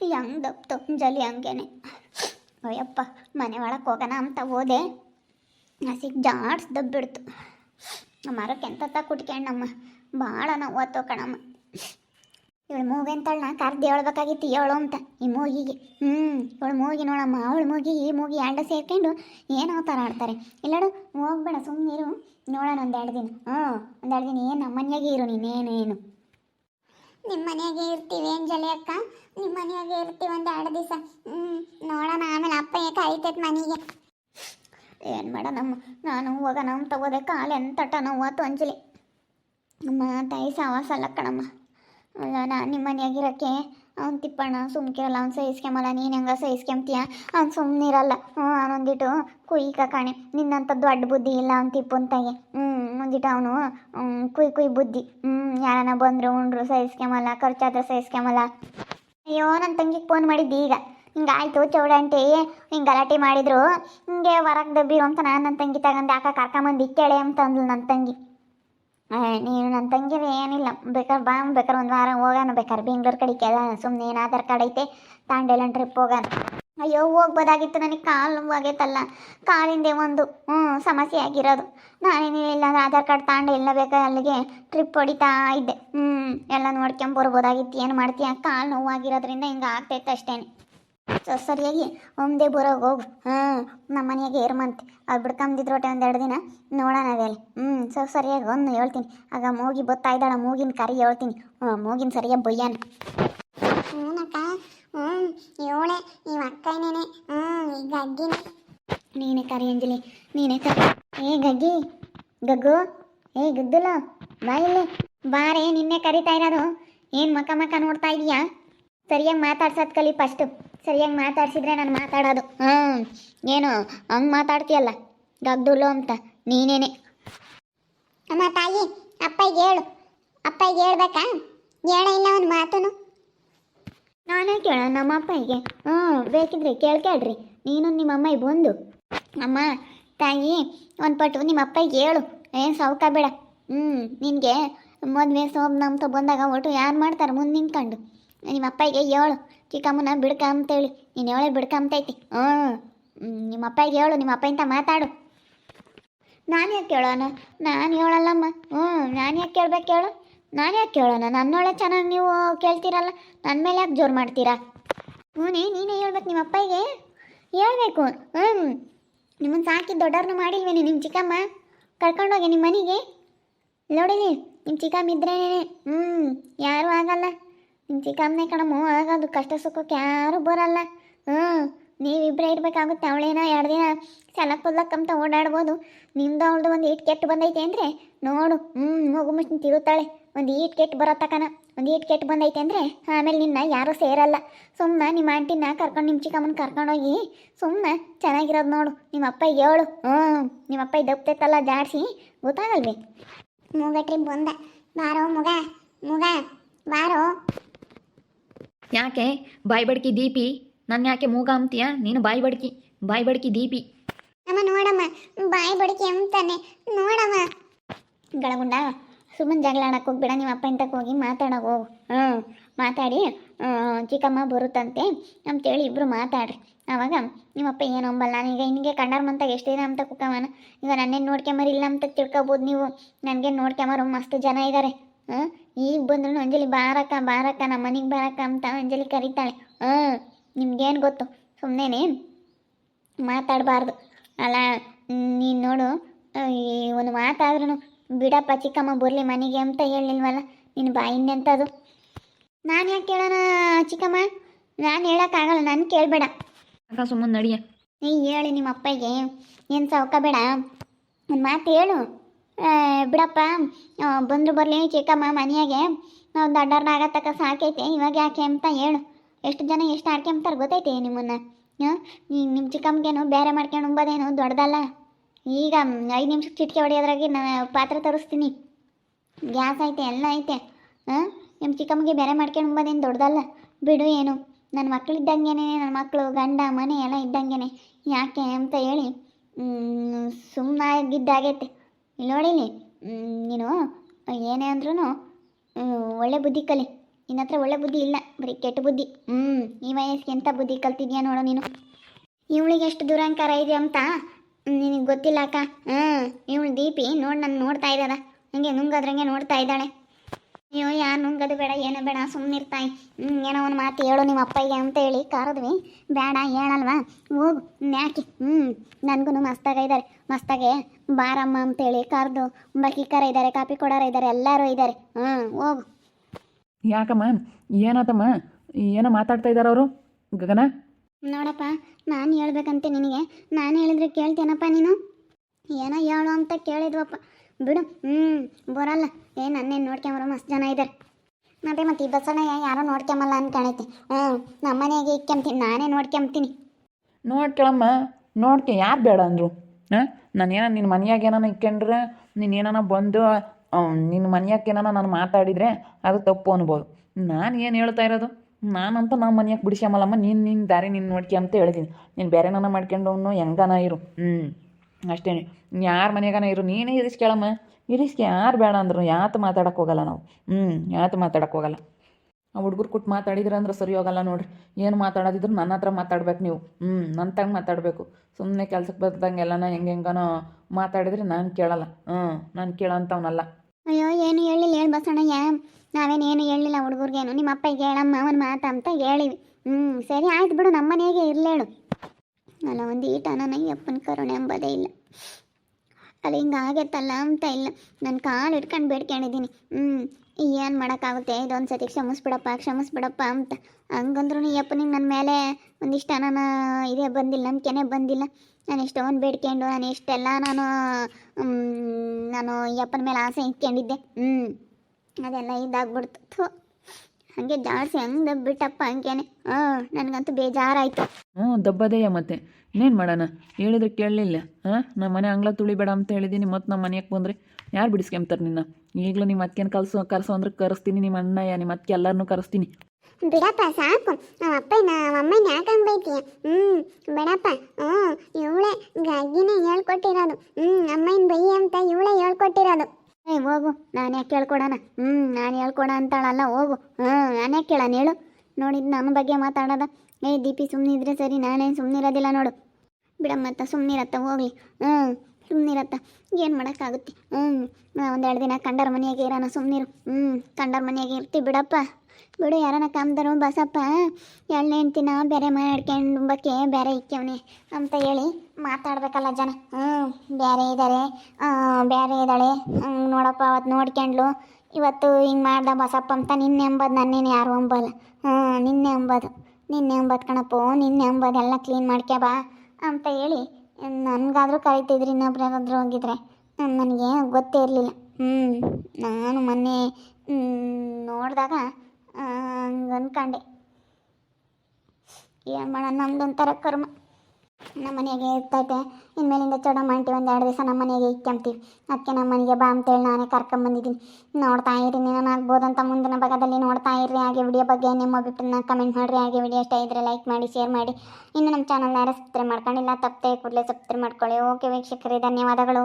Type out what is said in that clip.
ಹೆಂಗೆ ದಪ್ತು ಜಲಿ ಹಂಗೇನೆ. ಅಯ್ಯಪ್ಪ, ಮನೆ ಒಳಗೆ ಹೋಗೋಣ ಅಂತ ಹೋದೆ. ಹಸಿಗೆ ಜಾಡ್ಸ್ ದಬ್ಬಿಡ್ತು ಮರಕ್ಕೆ ಎಂತ ಕುಟ್ಕೊಂಡಮ್ಮ. ಭಾಳ ನೋವತ್ತು ಕಣಮ್ಮ. ಇವಳು ಮೂಗಂತಳನ್ನ ಕರ್ದು ಹೇಳ್ಬೇಕಾಗಿತ್ತು ಹೇಳು ಅಂತ. ಈ ಮೂಗಿಗೆ. ಹ್ಞೂ ಇವಳು ಮೂಗಿ ನೋಡಮ್ಮ. ಅವಳು ಮೂಗಿ, ಈ ಮೂಗಿ ಎರಡು ಸೇರ್ಕೊಂಡು ಏನೋ ಥರ ಆಡ್ತಾರೆ. ಇಲ್ಲಡು, ಹೋಗ್ಬೇಡ ಸುಮ್ಮನಿರು ನೋಡೋಣ ಒಂದೆರಡು ದಿನ. ಹ್ಞೂ ಒಂದೆರಡು ದಿನ ಏನು ನಮ್ಮ ಮನೆಯಾಗೆ ಇರು, ನೀನೇನೇನು. ನಿಮ್ಮ ಮನೆಯಾಗೆ ಇರ್ತೀವಿ ಏನು ಜಲಿ ಅಕ್ಕ. ನಿಮ್ಮ ಮನೆಯಾಗೆ ಇರ್ತೀವಿ ಒಂದು ಎರಡು ದಿವಸ. ಹ್ಞೂ ನೋಡೋಣ ಆಮೇಲೆ ಅಪ್ಪ ಏಕೆ ಐತೈತೆ ಮನೆಗೆ. ಏನು ಮಾಡೋಣಮ್ಮ, ನಾನು ಹೋಗೋಣ ಅಂತ ಹೋದೆ ಕಾಲು ಎಂತಟ ನೋವಾತು ಅಂಜಲಿ. ನಮ್ಮ ತಾಯಿ ಸಾವಾಸಲ್ಲ ಕಣಮ್ಮ. ಅಲ್ಲ, ನಾನು ನಿಮ್ಮ ಮನೆಯಾಗಿರೋಕ್ಕೆ ಅವ್ನು ತಿಪ್ಪಣ್ಣ ಸುಮ್ಕಿರಲ್ಲ ಅವ್ನು ಸಹಿಸ್ಕೊಂಬಲ್ಲ ನೀನು ಹೆಂಗ ಸಹಿಸ್ಕೊಂತೀಯ ಅವ್ನು ಸುಮ್ಮನಿರಲ್ಲ ಹ್ಞೂ ಅವನೊಂದಿಟ್ಟು ಕುಯ್ಕ ಕಾಣೆ. ನಿನ್ನಂಥ ದೊಡ್ಡ ಬುದ್ಧಿ ಇಲ್ಲ ಅವ್ನು ತಿಪ್ಪಂತಾಗೆ ಹ್ಞೂ ಒಂದಿಟ್ಟು ಅವನು ಕುಯ್ ಕುಯ್ ಬುದ್ಧಿ. ಹ್ಞೂ ಯಾರನ್ನ ಬಂದರು, ಉಂಡ್ರು ಸಹಿಸ್ಕೊಂಬಲ್ಲ ಖರ್ಚಾದ್ರೆ ಸಹಿಸ್ಕೊಂಬಲ್ಲ ಅಯ್ಯೋ ನನ್ನ ತಂಗಿಗೆ ಫೋನ್ ಮಾಡಿದ್ದೆ ಈಗ. ಹಿಂಗಾಯ್ತು ಚೌಡಂಟಿ. ಹಿಂಗೆ ಗಲಾಟೆ ಮಾಡಿದ್ರು. ಹಿಂಗೆ ಹೊರಗೆ ದಬ್ಬಿರು ಅಂತ ನಾನು ನನ್ನ ತಂಗಿ ತಗೊಂಡು ಯಾಕೆ ಕರ್ಕೊಂಬಂದು ಇಕ್ಕೇಳೆ ಅಂತ ಅಂದ್ಲು ನನ್ನ ತಂಗಿ. ನೀನು ನನ್ನ ತಂಗಿದು ಏನಿಲ್ಲ. ಬೇಕಾದ್ರೆ ಬಾ ಬೇಕಾದ್ರೆ ಒಂದು ವಾರ ಹೋಗೋಣ ಬೇಕಾದ್ರೆ ಬೆಂಗ್ಳೂರು ಕಡೆಗೆ ಸುಮ್ಮನೆ ಏನು ಆಧಾರ್ ಕಾರ್ಡ್ ಐತೆ ತಾಂಡೆಲ್ಲ ಟ್ರಿಪ್ ಹೋಗೋಣ ಅಯ್ಯೋ, ಹೋಗ್ಬೋದಾಗಿತ್ತು ನನಗೆ ಕಾಲು ನೋವಾಗೈತಲ್ಲ. ಕಾಲಿಂದೆ ಒಂದು ಹ್ಞೂ ಸಮಸ್ಯೆ ಆಗಿರೋದು. ನಾನೇನಿಲ್ಲ ಅಂದ್ರೆ ಆಧಾರ್ ಕಾರ್ಡ್ ತಾಂಡೆ ಇಲ್ಲ ಬೇಕಾ, ಅಲ್ಲಿಗೆ ಟ್ರಿಪ್ ಹೊಡಿತಾ ಇದ್ದೆ. ಹ್ಞೂ ಎಲ್ಲ ನೋಡ್ಕೊಂಬರ್ಬೋದಾಗಿತ್ತು ಏನು ಮಾಡ್ತೀಯ? ಕಾಲು ನೋವಾಗಿರೋದ್ರಿಂದ ಹಿಂಗೆ ಆಗ್ತೈತೆ ಅಷ್ಟೇನೆ. ಸೊ ಸರಿಯಾಗಿ ಒಂದೇ ಬರೋಗಿ ಹೋಗು. ಹಾಂ ನಮ್ಮ ಮನೆಯಾಗೆ ಇರ್ಮಂತೆ ಅವ್ರು ಬಿಡ್ಕೊಂಬಿದ್ರೋಟೆ ಒಂದೆರಡು ದಿನ ನೋಡೋಣ ಅಲ್ಲಿ ಹ್ಞೂ ಸೊ ಸರಿಯಾಗಿ ಒಂದು ಹೇಳ್ತೀನಿ. ಆಗ ಮೂಗಿ ಬತ್ತಾ ಇದ್ದಾಳ ಮೂಗಿನ ಕರಿ ಹೇಳ್ತೀನಿ. ಹ್ಞೂ ಮೂಗಿನ ಸರಿಯಾಗಿ ಬೊಯ್ಯಾನ. ಹ್ಞೂನಕ್ಕ ಹ್ಞೂ ಇವಳೆ ಇವ ಅಕ್ಕನೇನೆ ಹ್ಞೂ ಈ ಗಗ್ಗಿನ ನೀನೇ ಕರಿ ಅಂಜಲಿ ನೀನೇ ಕರಿ. ಏ ಗಗ್ಗಿ ಗಗ್ಗು ಏ ಗುದ್ದಲ್ಲ ಬಾ ಇಲ್ಲಿ. ಬಾರೇ ನಿನ್ನೆ ಕರಿತಾ ಇರೋದು. ಏನು ಮಕ್ಕ ಮಕ್ಕ ನೋಡ್ತಾ ಇದೀಯಾ? ಸರಿಯಾಗಿ ಮಾತಾಡ್ಸೋದು ಕಲಿ ಫಸ್ಟು ಸರಿಯಾಗಿ ಮಾತಾಡ್ಸಿದ್ರೆ ನಾನು ಮಾತಾಡೋದು. ಹ್ಞೂ ಏನು, ಹಂಗೆ ಮಾತಾಡ್ತೀಯಲ್ಲ? ಗಗ್ದುಲು ಅಂತ. ನೀನೇನೆ. ಅಮ್ಮ, ತಾಯಿ ಅಪ್ಪಗೆ ಹೇಳು. ಅಪ್ಪಗೆ ಹೇಳ್ಬೇಕಾ? ಹೇಳ ಇಲ್ಲ ಒಂದು ಮಾತನು. ನಾನೇ ಕೇಳ ನಮ್ಮ ಅಪ್ಪಗೆ ಹ್ಞೂ ಬೇಕಿದ್ರೆ ಕೇಳ್ಕೇಳ್ರಿ ನೀನು ನಿಮ್ಮ ಅಮ್ಮ ಬಂದು. ಅಮ್ಮ, ತಾಯಿ, ಒಂದು ಪಟ್ಟು ನಿಮ್ಮ ಅಪ್ಪಗೆ ಹೇಳು. ಏನು ಸೌಕ ಬೇಡ. ಹ್ಞೂ ನಿನಗೆ ಮದುವೆ, ಸೋಮ್ ನಮ್ಮ ಬಂದಾಗ ಒಟ್ಟು ಯಾರು ಮಾಡ್ತಾರೆ? ಮುಂದೆ ನಿಂತ್ಕೊಂಡು. ನಿಮ್ಮ ಅಪ್ಪಗೆ ಹೇಳು ಚಿಕ್ಕಮ್ಮನ ಬಿಡ್ಕ ಅಂತೇಳಿ. ನೀನು ಹೇಳೇ ಬಿಡ್ಕ ಅಂತೈತಿ. ಹ್ಞೂ. ನಿಮ್ಮ ಅಪ್ಪಗೆ ಹೇಳು, ನಿಮ್ಮ ಅಪ್ಪ ಇಂತ ಮಾತಾಡು. ನಾನು ಯಾಕೆ ಕೇಳೋಣ ನಾನು ಹೇಳಲ್ಲಮ್ಮ. ಹ್ಞೂ, ನಾನು ಯಾಕೆ ಕೇಳ್ಬೇಕು ಹೇಳು ನಾನು ಯಾಕೆ ಕೇಳೋಣ? ನನ್ನೊಳೆ ಚೆನ್ನಾಗಿ ನೀವು ಕೇಳ್ತೀರಲ್ಲ ನನ್ನ ಮೇಲೆ ಯಾಕೆ ಜೋರು ಮಾಡ್ತೀರಾ? ಹ್ಞೂ ನೀನೇ ಹೇಳ್ಬೇಕು ನಿಮ್ಮ ಅಪ್ಪಗೆ ಹೇಳ್ಬೇಕು. ಹ್ಞೂ. ನಿಮ್ಮನ್ನು ಸಾಕಿ ದೊಡ್ಡವ್ರನ್ನ ಮಾಡಿಲ್ವೇನೆ ನಿಮ್ಮ ಚಿಕ್ಕಮ್ಮ? ಕರ್ಕೊಂಡೋಗಿ ನಿಮ್ಮ ಮನೆಗೆ? ನೋಡಿಲಿ ನಿಮ್ಮ ಚಿಕ್ಕಮ್ಮ ಇದ್ರೇ ಹ್ಞೂ, ಯಾರೂ ಆಗಲ್ಲ. ಚಿಕ್ಕಮ್ಮನೇ ಕಣಮ್ಮ ಆಗೋದು ಕಷ್ಟ ಸುಖಕ್ಕೆ ಯಾರೂ ಬರಲ್ಲ. ಹ್ಞೂ ನೀವಿಬ್ಬರೇ ಇರಬೇಕಾಗುತ್ತೆ, ಅವಳೇನ ಎರಡು ದಿನ ಸಲಕ್ ಅಂತ ಓಡಾಡ್ಬೋದು. ನಿಮ್ದು ಅವಳದು ಒಂದು ಈಟ್ ಕೆಟ್ಟು ಬಂದೈತೆ ಅಂದರೆ, ನೋಡು ಹ್ಞೂ ಮಗು ಮುಚ್ಚಿ ತಿರುತ್ತಾಳೆ. ಒಂದು ಈಟ್ ಕೆಟ್ಟು ಬರೋ ತಕನ, ಒಂದು ಈಟ್ ಕೆಟ್ಟು ಬಂದೈತೆ ಅಂದರೆ, ಆಮೇಲೆ ನಿನ್ನ ಯಾರೂ ಸೇರಲ್ಲ. ಸುಮ್ಮನೆ ನಿಮ್ಮ ಆಂಟಿನ ಕರ್ಕೊಂಡು ನಿಮ್ಮ ಚಿಕ್ಕಮ್ಮನ ಕರ್ಕೊಂಡೋಗಿ ಸುಮ್ಮನೆ ಚೆನ್ನಾಗಿರೋದು ನೋಡು. ನಿಮ್ಮ ಅಪ್ಪ ಹೇಳು ಹ್ಞೂ ನಿಮ್ಮ ಅಪ್ಪ ದಪ್ತೈತಲ್ಲ ಜಾಡಿಸಿ, ಗೊತ್ತಾಗಲ್ವೇ? ಮೂಗಟ್ರಿ ಬಂದ ಬಾರೋ ಮುಗ ಮುಗ, ಬಾರೋ. ಯಾಕೆ ಬಾಯಿ ಬಡ್ಕಿ ದೀಪಿ? ನನ್ನ ಯಾಕೆ ಮೂಗ ಅಂತೀಯ? ನೀನು ಬಾಯಿ ಬಡ್ಕಿ ಬಾಯಿ ಬಡ್ಕಿ ದೀಪಿ. ಅಮ್ಮ, ನೋಡಮ್ಮ, ಬಾಯಿ ಬಡಿಕೆ ಅಂತಾನೆ, ನೋಡಮ್ಮ. ಗಳಗುಂಡ ಸುಮ್ಮನೆ ಜಗಳ ಆಡಕ್ಕೆ ಹೋಗ್ಬೇಡ, ನಿಮ್ಮ ಅಪ್ಪ ಹೋಗಿ ಮಾತಾಡೋಕೆ ಹೋಗು. ಹ್ಞೂ ಮಾತಾಡಿ ಚಿಕ್ಕಮ್ಮ ಬರುತ್ತಂತೆ ಅಂತೇಳಿ ಇಬ್ಬರು ಮಾತಾಡ್ರಿ. ಆವಾಗ ನಿಮ್ಮಪ್ಪ ಏನು ಅಂಬಲ್ಲ? ನೀಗ ಹಿಂಗೆ ಕಂಡಾರ ಮಂತಾಗ ಎಷ್ಟಿದೆ ಅಂತ ಕುಕ್ಕಮ್ಮನ. ಈಗ ನನ್ನೇನು ನೋಡ್ಕೊಂಬರಿಲ್ಲ ಅಂತ ತಿಳ್ಕೊಬೋದು ನೀವು. ನನಗೆ ನೋಡ್ಕೊಂಬರು ಮಸ್ತ್ ಜನ ಇದ್ದಾರೆ ಈಗ ಬಂದ್ರು ಅಂಜಲಿ ಬಾರಕ್ಕ ಬಾರಕ್ಕ ನಮ್ಮ ಮನೆಗೆ ಬಾರಕ್ಕ ಅಂತ ಅಂಜಲಿ ಕರೀತಾಳೆ. ಹಾಂ ನಿಮ್ಗೇನು ಗೊತ್ತು? ಸುಮ್ಮನೆ ಮಾತಾಡಬಾರ್ದು. ಅಲ್ಲ ನೀನು ನೋಡು ಈ ಒಂದು ಮಾತಾದ್ರೂ ಬಿಡಪ್ಪ ಚಿಕ್ಕಮ್ಮ ಬರಲಿ ಮನೆಗೆ ಅಂತ ಹೇಳಿಲ್ವಲ್ಲ ನಿನ್ನ ಅದು ನಾನು ಯಾಕೆ ಕೇಳೋಣ ಚಿಕ್ಕಮ್ಮ? ನಾನು ಹೇಳೋಕ್ಕಾಗಲ್ಲ ನಾನು ಕೇಳಬೇಡ. ಅಕ್ಕ ಸುಮ್ಮನೆ ನಡಿಯ ನೀ ಹೇಳಿ ನಿಮ್ಮ ಅಪ್ಪಗೆ ಏನು ಸೌಕ ಬೇಡ. ಒಂದು ಮಾತು ಹೇಳು. ಬಿಡಪ್ಪ ಬಂದರು ಬರಲಿ ಚಿಕ್ಕಮ್ಮ ಮನೆಯಾಗೆ. ನಾವು ದೊಡ್ಡವ್ರನ್ನ ಆಗತ್ತಕ್ಕ, ಸಾಕೈತೆ. ಇವಾಗ ಯಾಕೆ ಅಂತ ಹೇಳು. ಎಷ್ಟು ಜನ ಎಷ್ಟು ಆಡ್ಕೊಂಬ್ತಾರೆ ಗೊತ್ತೈತೆ ನಿಮ್ಮನ್ನು? ನಿಮ್ಮ ಚಿಕ್ಕಮ್ಮಗೇನು ಬೇರೆ ಮಾಡ್ಕೊಂಡು ಉಂಬೋದೇನು? ದೊಡ್ಡದಲ್ಲ. ಈಗ ಐದು ನಿಮಿಷಕ್ಕೆ ಚಿಟಿಕೆ ಹೊಡೆಯೋದ್ರಾಗೆ ನಾನು ಪಾತ್ರೆ ತರಿಸ್ತೀನಿ. ಗ್ಯಾಸ್ ಐತೆ, ಎಲ್ಲ ಐತೆ. ಹಾಂ ನಿಮ್ಮ ಚಿಕ್ಕಮ್ಮಗೆ ಬೇರೆ ಮಾಡ್ಕೊಂಡು ಉಂಬೋದೇನು? ದೊಡ್ಡದಲ್ಲ. ಬಿಡು ಏನು. ನನ್ನ ಮಕ್ಳು ಇದ್ದಂಗೆನೇ ನನ್ನ ಮಕ್ಕಳು ಗಂಡ, ಮನೆ ಎಲ್ಲ ಇದ್ದಂಗೆನೆ. ಯಾಕೆ ಅಂತ ಹೇಳಿ? ಸುಮ್ಮನಾಗಿದ್ದಾಗೈತೆ ಇಲ್ಲಿ ನೀನು, ಏನೇ ಅಂದ್ರೂ ಒಳ್ಳೆ ಬುದ್ಧಿ ಕಲಿ. ನಿನ್ನ ಹತ್ರ ಒಳ್ಳೆ ಬುದ್ಧಿ ಇಲ್ಲ, ಬರೀ ಕೆಟ್ಟ ಬುದ್ಧಿ. ಹ್ಞೂ ಈ ವಯಸ್ಸಿಗೆ ಎಂಥ ಬುದ್ಧಿ ಕಲ್ತಿದ್ಯಾ ನೋಡು ನೀನು. ಇವಳಿಗೆ ಎಷ್ಟು ದುರಂಕಾರ ಇದೆ ಅಂತ ನಿನಗೆ ಗೊತ್ತಿಲ್ಲ ಅಕ್ಕ. ಹ್ಞೂ ಇವಳು ದೀಪಿ, ನೋಡಿ, ನಾನು ನೋಡ್ತಾ ಇದ್ದಾರ ಹಂಗೆ ನುಂಗದ್ರಂಗೆ ನೋಡ್ತಾ ಇದ್ದಾಳೆ. ಅಯ್ಯೋ ಯಾರು ನುಂಗದು ಬೇಡ ಏನೋ ಬೇಡ ಸುಮ್ಮನಿರ್ತಾಯಿ ಹ್ಞೂ ಏನೋ ಒಂದು ಮಾತು ಹೇಳು ನಿಮ್ಮ ಅಪ್ಪಗೆ ಅಂತ ಹೇಳಿ ಕರೆದ್ವಿ. ಬೇಡ ಹೇಳಲ್ವಾ? ಹೋಗು ಯಾಕೆ? ಹ್ಞೂ ನನಗೂ ಮಸ್ತಾಗ ಇದ್ದಾರೆ ಮಸ್ತಾಗೆ ಬಾರಮ್ಮ ಅಂತೇಳಿ ಕರೆದು. ಬಾಕಿ ಕರ ಇದ್ದಾರೆ ಕಾಪಿ ಕೊಡೋರು ಇದ್ದಾರೆ ಎಲ್ಲರೂ ಇದ್ದಾರೆ ಹ್ಞೂ ಹೋಗು. ಯಾಕಮ್ಮ? ಏನಾತಮ್ಮ? ಏನೋ ಮಾತಾಡ್ತಾ ಇದ್ದಾರೆ ಅವರು? ಗಗನ? ನೋಡಪ್ಪ ನಾನು ಹೇಳ್ಬೇಕಂತೆ ನಿನಗೆ. ನಾನು ಹೇಳಿದ್ರೆ ಕೇಳ್ತೇನಪ್ಪ ನೀನು? ಏನೋ ಹೇಳು ಅಂತ ಕೇಳಿದ್ವಪ್ಪ. ಬಿಡು. ಹ್ಞೂ ಬರಲ್ಲ. ಏ, ನನ್ನೇನು ನೋಡ್ಕೊಂಬರೋ ಮಸ್ತ್ ಜನ ಇದ್ದಾರೆ ಮತ್ತೆ ಮತ್ತೆ ಈ ಸಣ್ಣ ಯಾರೋ ನೋಡ್ಕೊಂಬಲ್ಲ ಅನ್ಕಾಣೈತಿ ಹ್ಞೂ ನಮ್ಮ ಮನೆಗೆ ಇಕ್ಕೊಂತೀನಿ ನಾನೇ ನೋಡ್ಕೊಂಬ್ತೀನಿ. ನೋಡ್ಕೊಳಮ್ಮ ನೋಡ್ಕೆ ಯಾರು ಬೇಡ ಅಂದರು? ಹಾಂ? ನಾನು ಏನೋ ನಿನ್ನ ಮನೆಯಾಗ ಏನಾನ ಇಕ್ಕೊಂಡ್ರೆ ನೀನು ಏನಾನ ಬಂದು ನಿನ್ನ ಮನೆಯಾಗ ಏನಾನ ನಾನು ಮಾತಾಡಿದರೆ ಅದು ತಪ್ಪು ಅನ್ಬೋದು. ನಾನು ಏನು ಹೇಳ್ತಾ ಇರೋದು? ನಾನಂತೂ ನಮ್ಮ ಮನೆಯಾಗ ಬಿಡಿಸ್ಯಾಮಲ್ಲಮ್ಮ ನೀನು ನಿನ್ನ ದಾರಿ ನಿನ್ನ ನೋಡ್ಕೆ ಅಂತ ಹೇಳಿದ್ದೀನಿ ನೀನು ಬೇರೆ ನಾನು ಮಾಡ್ಕೊಂಡು ಹೆಂಗನ ಇರು. ಹ್ಞೂ ಅಷ್ಟೇ ಯಾರ ಮನೆಗಾನ ಇರು, ನೀನೇ ಇರಿಸ್ ಕೇಳಮ್ಮ ಇರಿಸ್ಕೆ ಯಾರು ಬೇಡ ಅಂದ್ರು ಯಾತು ಮಾತಾಡಕ್ಕೆ ಹೋಗಲ್ಲ ನಾವು. ಹ್ಞೂ ಯಾತು ಮಾತಾಡಕ್ಕೆ ಹೋಗಲ್ಲ. ಆ ಹುಡುಗರು ಕೊಟ್ಟು ಮಾತಾಡಿದ್ರೆ ಅಂದ್ರೆ ಸರಿ ಹೋಗಲ್ಲ ನೋಡ್ರಿ. ಏನು ಮಾತಾಡೋದಿದ್ರು ನನ್ನ ಹತ್ರ ಮಾತಾಡ್ಬೇಕು ನೀವು. ಹ್ಞೂ ನನ್ನ ತಂಗೆ ಮಾತಾಡಬೇಕು. ಸುಮ್ಮನೆ ಕೆಲ್ಸಕ್ಕೆ ಬರ್ದಂಗೆಲ್ಲನ ಹೆಂಗೆ ಹೆಂಗನೋ ಮಾತಾಡಿದ್ರೆ ನಾನು ಕೇಳಲ್ಲ. ಹ್ಞೂ ನಾನು ಕೇಳೋಂಥವ್ನಲ್ಲ ಅಯ್ಯೋ, ಏನು ಹೇಳಿಲ್ಲ ಹೇಳಿ ಬಸಣ್ಣಯ್ಯ ನಾವೇನು ಏನು ಹೇಳಿಲ್ಲ ಹುಡುಗರಿಗೇನು. ನಿಮ್ಮ ಅಪ್ಪಗೆ ಹೇಳಮ್ಮ ಅವನ ಮಾತಾ ಅಂತ ಹೇಳಿವಿ. ಹ್ಞೂ ಸರಿ ಆಯ್ತು ಬಿಡು. ನಮ್ಮ ಮನೆಗೆ ಇರಲೇಳು. ಅಲ್ಲ ಒಂದು ಈಟ ನನಗೆ ಅಪ್ಪನ ಕರುಣೆ ಎಂಬುದೇ ಇಲ್ಲ. ಅಲ್ಲಿ ಹಿಂಗೆ ಆಗೈತಲ್ಲ ಅಂತ ಇಲ್ಲ. ನನ್ನ ಕಾಲು ಇಟ್ಕೊಂಡು ಬೇಡ್ಕೊಂಡಿದ್ದೀನಿ. ಹ್ಞೂ ಏನು ಮಾಡೋಕ್ಕಾಗುತ್ತೆ? ಇದೊಂದು ಸತಿ ಕ್ಷಮಿಸ್ಬಿಡಪ್ಪ ಕ್ಷಮಿಸ್ಬಿಡಪ್ಪ ಅಂತ. ಹಂಗಂದ್ರೂ ಈ ನನ್ನ ಮೇಲೆ ಒಂದಿಷ್ಟು ನಾನು ಇದೇ ಬಂದಿಲ್ಲ, ನಂಬಿಕೆನೇ ಬಂದಿಲ್ಲ. ನಾನು ಎಷ್ಟೊಂದು ಬೇಡ್ಕೊಂಡು, ನಾನು ಎಷ್ಟೆಲ್ಲ ನಾನು ನಾನು ಈ ಅಪ್ಪನ ಮೇಲೆ ಆಸೆ ಇಟ್ಕೊಂಡಿದ್ದೆ. ಹ್ಞೂ ಅದೆಲ್ಲ ಇದಾಗ್ಬಿಡ್ತು. ಹಾಗೆ ಜಾಸ್ತಿ ಹಂಗೆ ದಬ್ಬಿಟ್ಟಪ್ಪ ಹಂಗೇನೆ. ಹಾಂ ನನಗಂತೂ ಬೇಜಾರಾಯ್ತು. ಹ್ಞೂ ದಬ್ಬದೆಯ ಮತ್ತೆ. ಇನ್ನೇನು ಮಾಡೋಣ? ಹೇಳಿದ್ರೆ ಕೇಳಲಿಲ್ಲ. ಹಾಂ ನಮ್ಮ ಮನೆ ಅಂಗ್ಳ ತುಳಿಬೇಡ ಅಂತ ಹೇಳಿದ್ದೀನಿ ಮತ್ತು ನಮ್ಮ ಮನೆಗೆ ಬಂದರೆ ಯಾರು ಬಿಡಿಸ್ಕೊಂತಾರೆ ನಿನ್ನ? ಈಗಲೂ ನಿಮ್ಮ ಅಕ್ಕೇನು ಕಲ್ಸು ಕರ್ಸು ಅಂದ್ರೆ ಕರೆಸ್ತೀನಿ ನಿಮ್ಮ ಅಣ್ಣಯ್ಯ ನಿಮ್ಮ ಅಕ್ಕೆ ಎಲ್ಲರನ್ನೂ ಕರೆಸ್ತೀನಿ. ಬಿಡಪ್ಪ ಸಾಕು. ನಮ್ಮ ಅಪ್ಪನ ನಮ್ಮ ಅಮ್ಮನ ಯಾಕೆ ಬೈತೀಯ ಹ್ಞೂ ಬಿಡಪ್ಪ. ಹ್ಞೂ ಇವಳೆ ಗಾಗಿನೇ ಹೇಳ್ಕೊಟ್ಟಿರೋದು. ಹ್ಞೂ ಅಮ್ಮನ ಬೈ ಅಂತ ಇವಳೆ ಹೇಳ್ಕೊಟ್ಟಿರೋದು. ಹೋಗು, ನಾನು ಯಾಕೆ ಹೇಳ್ಕೊಡೋಣ? ಹ್ಞೂ ನಾನು ಹೇಳ್ಕೊಡ ಅಂತಾಳಲ್ಲ, ಹೋಗು. ಹ್ಞೂ ನಾನು ಯಾಕೆ ಕೇಳೋಣ ಹೇಳು. ನೋಡಿದ್ದು ನನ್ನ ಬಗ್ಗೆ ಮಾತಾಡೋದ. ಏ ದೀಪಿ ಸುಮ್ಮನಿದ್ರೆ ಸರಿ, ನಾನೇನು ಸುಮ್ಮನಿರೋದಿಲ್ಲ ನೋಡು. ಬಿಡಮ್ಮತ್ತ ಸುಮ್ಮನಿರತ್ತ ಹೋಗಿ ಹ್ಞೂ ಸುಮ್ಮನಿರತ್ತ ಏನು ಮಾಡೋಕ್ಕಾಗುತ್ತೆ? ಹ್ಞೂ ಒಂದೆರಡು ದಿನ ಕಂಡರ ಮನೆಯಾಗೆ ಇರೋಣ ಸುಮ್ಮನಿರು ಹ್ಞೂ ಕಂಡರ ಮನೆಯಾಗೆ ಇರ್ತೀವಿ ಬಿಡಪ್ಪ. ಬಿಡು ಯಾರನ್ನ ಕಾಮ್ದರು ಬಸಪ್ಪ. ಎಳ್ಳೆ ಅಂತಿನ ಬೇರೆ ಮಾಡ್ಕೊಂಡು ಬೇರೆ ಇಕ್ಕವನೆ ಅಂತ ಹೇಳಿ ಮಾತಾಡ್ಬೇಕಲ್ಲ ಜನ. ಹ್ಞೂ ಬೇರೆ ಇದ್ದಾರೆ ಬೇರೆ ಇದ್ದಾಳೆ ಹ್ಮ್, ನೋಡಪ್ಪ ಅವತ್ತು ನೋಡ್ಕೊಂಡ್ಲು. ಇವತ್ತು ಹಿಂಗೆ ಮಾಡ್ದ ಬಸಪ್ಪ ಅಂತ ನಿನ್ನೆ ಎಂಬದು ನನ್ನೇನು ಯಾರು ಅಂಬಲ್ಲ. ಹ್ಞೂ ನಿನ್ನೆ ಎಂಬದು ನಿನ್ನೆ ಎಂಬದು ಕಣಪ್ಪು ನಿನ್ನೆ ಎಂಬದು ಎಲ್ಲ ಕ್ಲೀನ್ ಮಾಡ್ಕ್ಯಾ ಬಾ ಅಂತ ಹೇಳಿ ನನಗಾದರೂ ಕರಿತಿದ್ರಿ ಇನ್ನೊಬ್ರು ಯಾರಾದ್ರೂ ಹೋಗಿದ್ರೆ. ನನಗೆ ಗೊತ್ತೇ ಇರಲಿಲ್ಲ. ಹ್ಞೂ ನಾನು ಮೊನ್ನೆ ನೋಡಿದಾಗ ಹಂಗೆ ಅನ್ಕಂಡೆ ಏನು ಮಾಡೋಣ ನಮ್ದೊಂಥರ ಕರ್ಮ. ನಮ್ಮ ಮನೆಗೆ ಇರ್ತೈತೆ ಇನ್ಮೇಲಿಂದ ಚೋಡಮ್ಮ ಆಂಟಿ ಒಂದು ಎರಡು ದಿವಸ ನಮ್ಮ ಮನೆಗೆ ಇಕ್ಕೊಂತೀವಿ ಅದಕ್ಕೆ ನಮ್ಮ ಮನೆಗೆ ಬಾ ಅಂತೇಳಿ ನಾನೇ ಕರ್ಕೊಂಬಂದಿದ್ದೀನಿ ನೋಡ್ತಾ ಇರಿ ನೀನು ಆಗ್ಬೋದಂತ ಮುಂದಿನ ಭಾಗದಲ್ಲಿ ನೋಡ್ತಾ ಇರ್ರಿ, ಹಾಗೆ ವಿಡಿಯೋ ಬಗ್ಗೆ ನಿಮ್ಮ ಅಭಿಪ್ರಾಯನ ಕಮೆಂಟ್ ಮಾಡಿರಿ, ಹಾಗೆ ವಿಡಿಯೋ ಇಷ್ಟ ಇದ್ದರೆ ಲೈಕ್ ಮಾಡಿ ಶೇರ್ ಮಾಡಿ. ಇನ್ನು ನಮ್ಮ ಚಾನಲ್ನ ಯಾರು ಸಬ್ಸ್ಕ್ರೈಬ್ ಮಾಡ್ಕೊಂಡಿಲ್ಲ, ತಪ್ಪದೆ ಕೂಡಲೇ ಸಬ್ಸ್ಕ್ರೈಬ್ ಮಾಡ್ಕೊಳ್ಳಿ. ಓಕೆ ವೀಕ್ಷಕರೇ, ಧನ್ಯವಾದಗಳು.